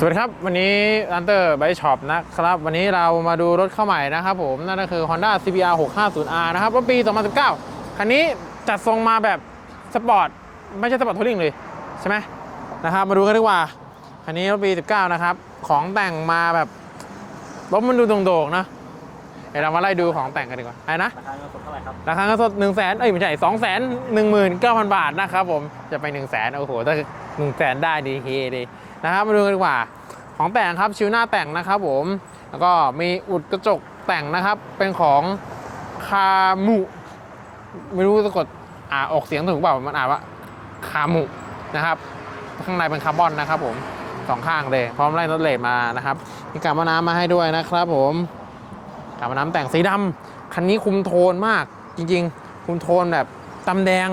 สวัสดีครับ วันนี้อันเตอร์ไบช็อปนะครับ วันนี้เรามาดูรถเข้าใหม่นะครับผม นั่นก็คือ Honda CBR 650R นะครับรถปี 2019 คันนี้จัดทรงมาแบบสปอร์ต ไม่ใช่สปอร์ตทัวริงเลย ใช่ไหมนะครับ มาดูกันดีกว่า คันนี้รถปี 19 นะครับ ของแต่งมาแบบรถมันดูโด่งๆนะเดี๋ยวเรามาไล่ดูของแต่งกันดีกว่าไอ้นะ ราคาเงินสดเท่าไหร่ครับ ราคาเงินสด1 0 0 0 0แสนเอ้ยไม่ใช่2 1 1 9 0 0บาทนะครับผม จะไป1 0 0 0 0แสนโอ้โห ถ้า1 0 0 0 0แสนได้ดีเฮดี นะครับมาดูกันดีกว่า ของแต่งครับชิวหน้าแต่งนะครับผมแล้วก็มีอุดกระจกแต่งนะครับ เป็นของคามุไม่รู้สะกดอ่าออกเสียงถูกเปล่ามันอ่านว่าคามุนะครับ ข้างในเป็นคาร์บอนนะครับผมสองข้างเลย พร้อมไล่รถเลดมานะครับมีกาบมน้ำมาให้ด้วยนะครับผมกาบมน้ำแต่งสีดำคันนี้คุมโทนมากจริง ๆ คุมโทนแบบตำแดง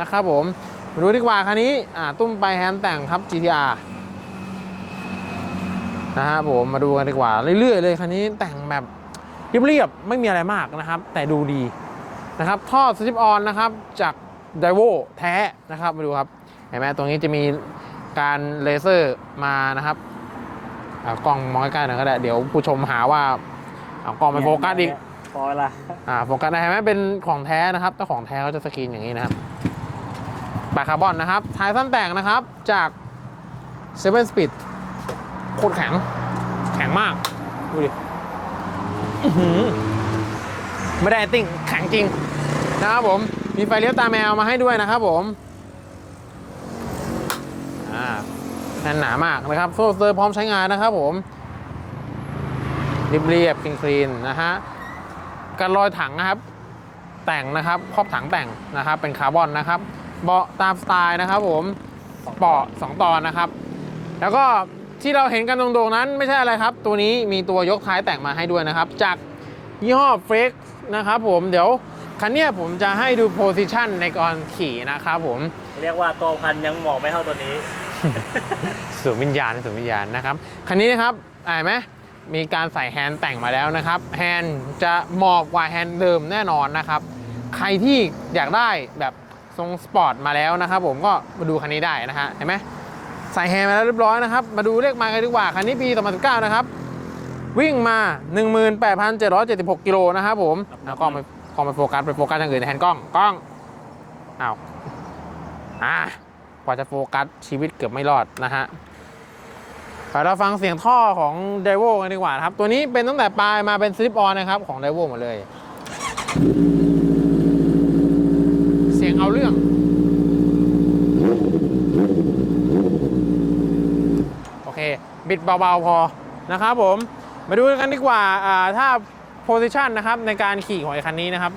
นะครับผมมาดูดีกว่าคันนี้อ่าตุ้มไปแฮนด์แต่งครับ GTR นะฮะผมมาดูกันดีกว่าเรื่อยๆเลยคันนี้แต่งแบบเรียบๆไม่มีอะไรมากนะครับ แต่ดูดีนะครับท่อสลิปออนนะครับจากไดโวแท้นะครับมาดูครับเห็นไหมตรงนี้จะมีการเลเซอร์มานะครับอ่ากล้องมองใกล้ๆหน่อยก็ได้เดี๋ยวผู้ชมหาว่าเอากล้องไปโฟกัสอีกพอละอ่าโฟกัสได้เห็นไหมเป็นของแท้นะครับถ้าของแท้เขาจะสกรีนอย่างนี้นะครับปากคาร์บอนนะครับท้ายสั้นแต่งนะครับจาก7 Speed โคตรแข็ง แข็งมาก ดูดิไม่ได้ acting แข็งจริง นะครับผม มีไฟเลี้ยวตาแมวมาให้ด้วยนะครับผมแน่นหนามากนะครับโซ่เซอร์พร้อมใช้งานนะครับผมเรียบเรียบคลีนๆนะฮะกันรอยถังนะครับ แต่งนะครับครอบถังแต่งนะครับ เป็นคาร์บอนนะครับ เบาะตามสไตล์นะครับผมเบาะสองตอนนะครับ แล้วก็ ที่เราเห็นกันตรงๆนั้นไม่ใช่อะไรครับ ตัวนี้มีตัวยกท้ายแต่งมาให้ด้วยนะครับ จากยี่ห้อเฟกนะครับผมเดี๋ยวคันเนี้ยผมจะให้ดูโพซิชันในการขี่นะครับผม เรียกว่าตัวพันยังหมอกไม่เท่าตัวนี้สูงวิญญาณสูงวิญญาณนะครับ คันนี้นะครับอ่านไหมมีการใส่แฮนด์แต่งมาแล้วนะครับ แฮนด์จะเหมาะกว่าแฮนด์เดิมแน่นอนนะครับ ใครที่อยากได้แบบทรงสปอร์ตมาแล้วนะครับผมก็มาดูคันนี้ได้นะฮะเห็นไหม ใส่แฮนด์มาแล้วเรียบร้อยนะครับ มาดูเลขไมากันดีกว่า คันนี้ปี 2019 นะครับ วิ่งมา 18,776 กิโลนะครับผมเอากล้องไปกล้องไปโฟกัสไปโฟกัสอย่างอื่นแทนกล้องกล้องอ้าวอ่ากว่าจะโฟกัสชีวิตเกือบไม่รอดนะฮะไปเราฟังเสียงท่อของไดโวกันดีกว่านะครับ ตัวนี้เป็นตั้งแต่ปลายมาเป็นสลิปออนนะครับ ของไดโวหมดเลย เสียงเอาเรื่องโอเค บิดเบาๆพอนะครับผมมาดูกันดีกว่าถ้าโพซิชันนะครับในการขี่ของไอ้คันนี้นะครับ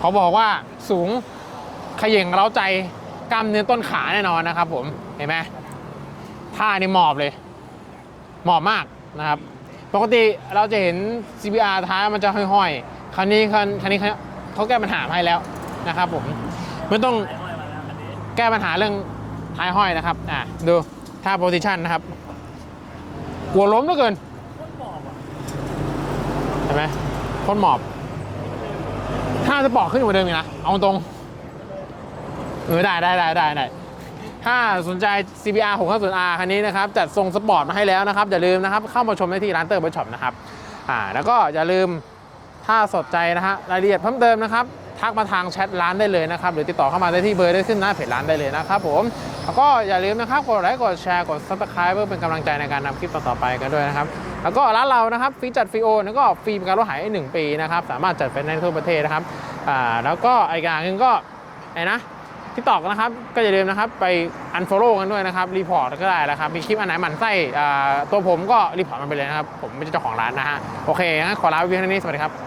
เขาบอกว่าสูงเขย่งเร้าใจกล้ามเนื้อต้นขาแน่นอนนะครับผมเห็นไหมท่านี่หมอบเลยเหมาะมากนะครับ ปกติเราจะเห็น CBR ท้ายมันจะห้อยๆ คันนี้คันคันนี้เขาแก้ปัญหาให้แล้วนะครับผมไม่ต้องแล้วอันนี้แก้ปัญหาเรื่องท้ายห้อยนะครับอะดูท่าโพซิชันนะครับ กลัวล้มเหลือเกินโคตรหมอกอะเห็นไหมโคนหมอบถ้าจะปอกขึ้นกว่าเดิมอีกนะ เอาตรงเออได้ได้ได้ได้ได้ถ้าสนใจ CBR 650R คันนี้นะครับ จัดทรงสปอร์ตมาให้แล้วนะครับ อย่าลืมนะครับ เข้ามาชมได้ที่ร้านเตอร์เบอร์ช็อปนะครับ อ่า แล้วก็อย่าลืมถ้าสนใจนะฮะรายละเอียดเพิ่มเติมนะครับ ทักมาทางแชทร้านได้เลยนะครับหรือติดต่อเข้ามาได้ที่เบอร์ได้ขึ้นหน้าเพจร้านได้เลยนะครับผมแล้วก็อย่าลืมนะครับกดไลค์กดแชร์กด subscribe เพื่อเป็นกำลังใจในการนำคลิปต่อๆไปกันด้วยนะครับแล้วก็ร้านเรานะครับฟรีจัดฟรีโอนแล้วก็ฟรีประกันรถหายหนึ่งปีนะครับสามารถจัดไฟแนนซ์ทั่วประเทศนะครับอ่าแล้วก็อีกอย่างหนึ่งก็ไอ้นะที่ตอกนะครับก็อย่าลืมนะครับไป unfollow กันด้วยนะครับรีพอร์ตก็ได้นะครับมีคลิปอันไหนหมันไส้อ่าตัวผมก็รีพอร์ตมันไปเลยนะครับ ผมไม่ใช่เจ้าของร้านนะฮะโอเคงั้นขอลาไปเพียงเท่านี้สวัสดีครับ